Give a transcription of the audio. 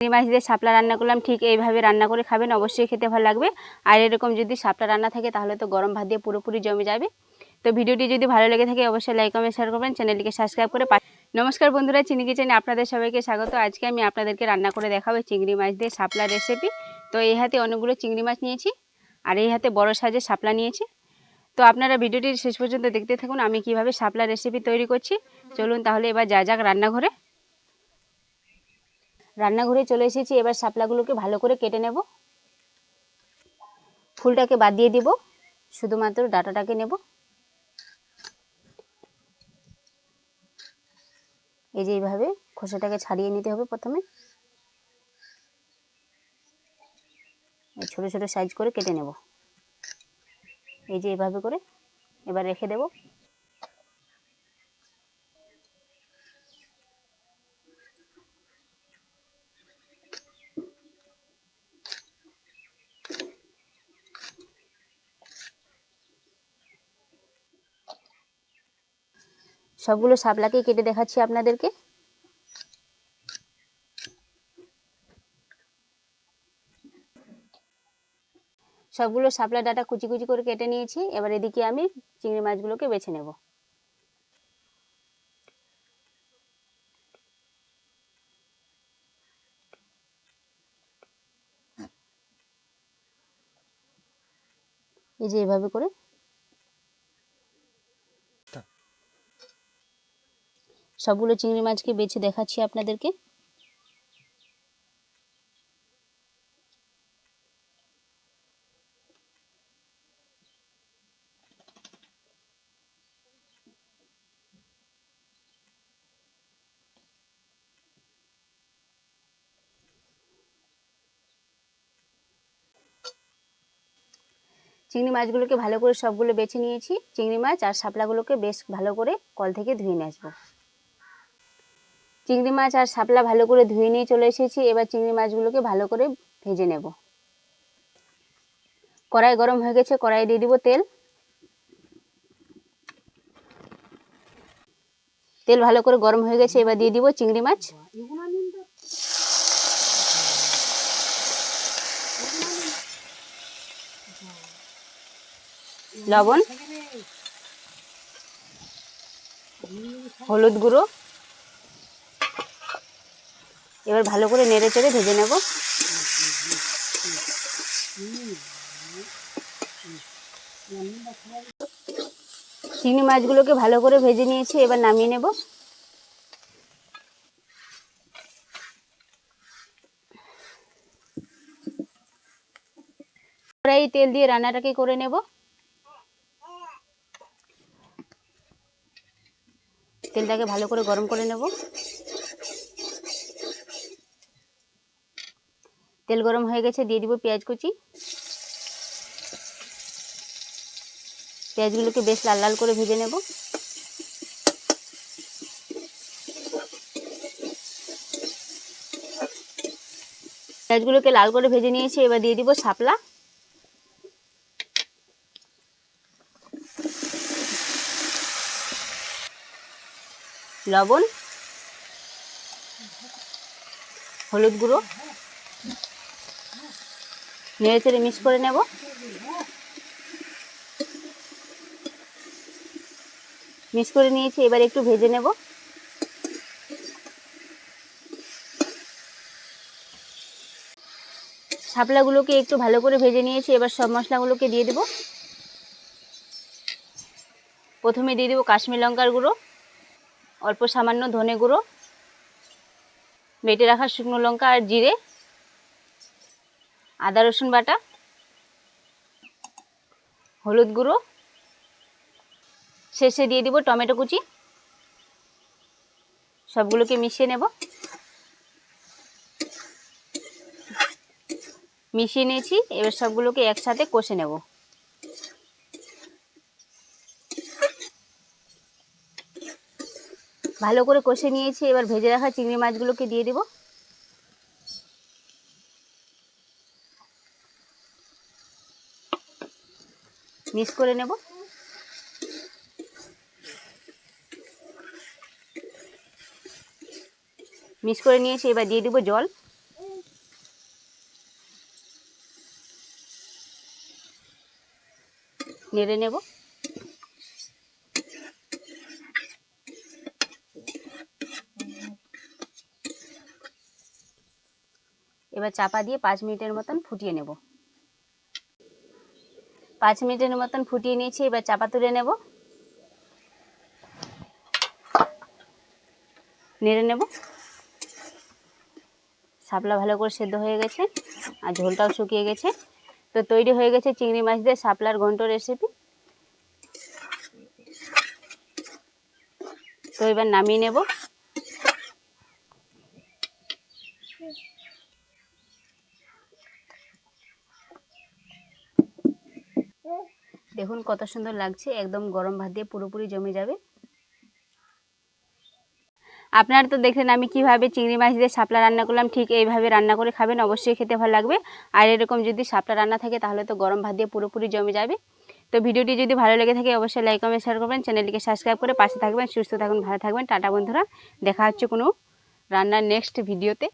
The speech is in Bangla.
চিংড়ি মাছ দিয়ে শাপলা রান্না করলাম, ঠিক এইভাবে রান্না করে খাবেন, অবশ্যই খেতে ভালো লাগবে। আর এরকম যদি শাপলা রান্না থাকে, তাহলে তো গরম ভাত দিয়ে পুরোপুরি জমে যাবে। তো ভিডিওটি যদি ভালো লেগে থাকে, অবশ্যই লাইক, কমেন্ট শেয়ার করবেন, চ্যানেলটিকে সাবস্ক্রাইব করে নমস্কার বন্ধুরা, চিনি কিচেনে আপনাদের সবাইকে স্বাগত। আজকে আমি আপনাদেরকে রান্না করে দেখাবো চিংড়ি মাছ দিয়ে শাপলা রেসিপি তো এই হাতে অনেকগুলো চিংড়ি মাছ নিয়েছি, আর এই হাতে বড় সাইজের শাপলা নিয়েছি। তো আপনারা ভিডিওটি শেষ পর্যন্ত দেখতে থাকুন, আমি কীভাবে শাপলা রেসিপি তৈরি করছি। চলুন তাহলে এবার যা যাক রান্নাঘরে। রান্নাঘরে চলে এসেছি, এবার শাপলাগুলোকে ভালো করে কেটে নেব। ফুলটাকে বাদ দিয়ে দিব, শুধুমাত্র ডাটাটাকে নেব। এই যে এইভাবে খোসাটাকে ছাড়িয়ে নিতে হবে প্রথমে। ছোট ছোট সাইজ করে কেটে নেব। এই যে এইভাবে করে এবার রেখে দেব। সবগুলো শাপলাকে কেটে দেখাচ্ছি আপনাদেরকে। সবগুলো শাপলা ডাটা কুচি কুচি করে কেটে নিয়েছি। এবার এদিকে আমি চিংড়ি মাছগুলোকে বেছে নেব। এই যে এভাবে করে সবগুলো চিংড়ি মাছকে বেছে দেখাচ্ছি আপনাদেরকে। চিংড়ি মাছগুলোকে ভালো করে সবগুলো বেছে নিয়েছি। চিংড়ি মাছ আর শাপলাগুলোকে বেশ ভালো করে কল থেকে ধুয়ে নিয়ে আসব চিংড়ি মাছ আর শাপলা ভালো করে ধুয়ে নিয়ে চলে এসেছি। এবার চিংড়ি মাছগুলোকে ভালো করে ভেজে নেব। কড়াই গরম হয়ে গেছে কড়াই দিয়ে দিব তেল। তেল ভালো করে গরম হয়ে গেছে, এবার দিয়ে দিব চিংড়ি মাছ। লবণ, হলুদ গুঁড়ো। এবার ভালো করে নেড়ে চেড়ে ভেজে নেব। চিংড়ি মাছগুলোকে ভালো করে ভেজে নিয়েছি, এবার নামিয়ে নেব। এই তেল দিয়ে রান্নাটাকে করে নেব। তেলটাকে ভালো করে গরম করে নেব। তেল গরম হয়ে গেছে, দিয়ে দিব পেঁয়াজ কুচি। পেঁয়াজগুলোকে বেশ লাল লাল করে ভেজে নেব। পেঁয়াজগুলোকে লাল করে ভেজে নিয়েছি, এবার দিয়ে দিব শাপলা। লবণ, হলুদ গুঁড়ো। নেড়ে চেড়ে মিক্স করে নেব। মিক্স করে নিয়েছি, এবার একটু ভেজে নেব। শাপলাগুলোকে একটু ভালো করে ভেজে নিয়েছি, এবার সব মশলাগুলোকে দিয়ে দেব। প্রথমে দিয়ে দেবো কাশ্মীর লঙ্কার গুঁড়ো, অল্প সামান্য ধনে গুঁড়ো, বেটে রাখা শুকনো লঙ্কা আর জিরে। আদা, রসুন বাটা, হলুদ গুঁড়ো, শেষে দিয়ে দিব টমেটো কুচি। সবগুলোকে মিশিয়ে নেব। মিশিয়ে নিয়েছি, এবার সবগুলোকে একসাথে কষে নেব। ভালো করে কষে নিয়েছি, এবার ভেজে রাখা চিংড়ি মাছগুলোকে দিয়ে দেব। মিক্স করে নেব। মিক্স করে নিয়েছি, এবার দিয়ে দেবো জল। নেড়ে নেব। এবার চাপা দিয়ে পাঁচ মিনিটের মতন ফুটিয়ে নেব। পাঁচ মিনিটের মতন ফুটিয়ে নিয়েছি, এবার চাপা তুলে নেব। নেড়ে নেব। শাপলা ভালো করে সেদ্ধ হয়ে গেছে, আর ঝোলটাও শুকিয়ে গেছে। তো তৈরি হয়ে গেছে চিংড়ি মাছ দিয়ে শাপলার ঘন্ট রেসিপি তো এবার নামিয়ে নেব। দেখুন কত সুন্দর লাগছে, একদম গরম ভাত দিয়ে পুরোপুরি জমে যাবে। আপনারা তো দেখলেন আমি কীভাবে চিংড়ি মাছ দিয়ে শাপলা রান্না করলাম, ঠিক এইভাবে রান্না করে খাবেন, অবশ্যই খেতে ভালো লাগবে। আর এরকম যদি শাপলা রান্না থাকে, তাহলে তো গরম ভাত দিয়ে পুরোপুরি জমে যাবে। তো ভিডিওটি যদি ভালো লেগে থাকে, অবশ্যই লাইক, কমেন্ট শেয়ার করবেন, চ্যানেলটিকে সাবস্ক্রাইব করে পাশে থাকবেন, সুস্থ থাকুন, ভালো থাকবেন, টাটা বন্ধুরা, দেখা হচ্ছে কোনো রান্নার নেক্সট ভিডিওতে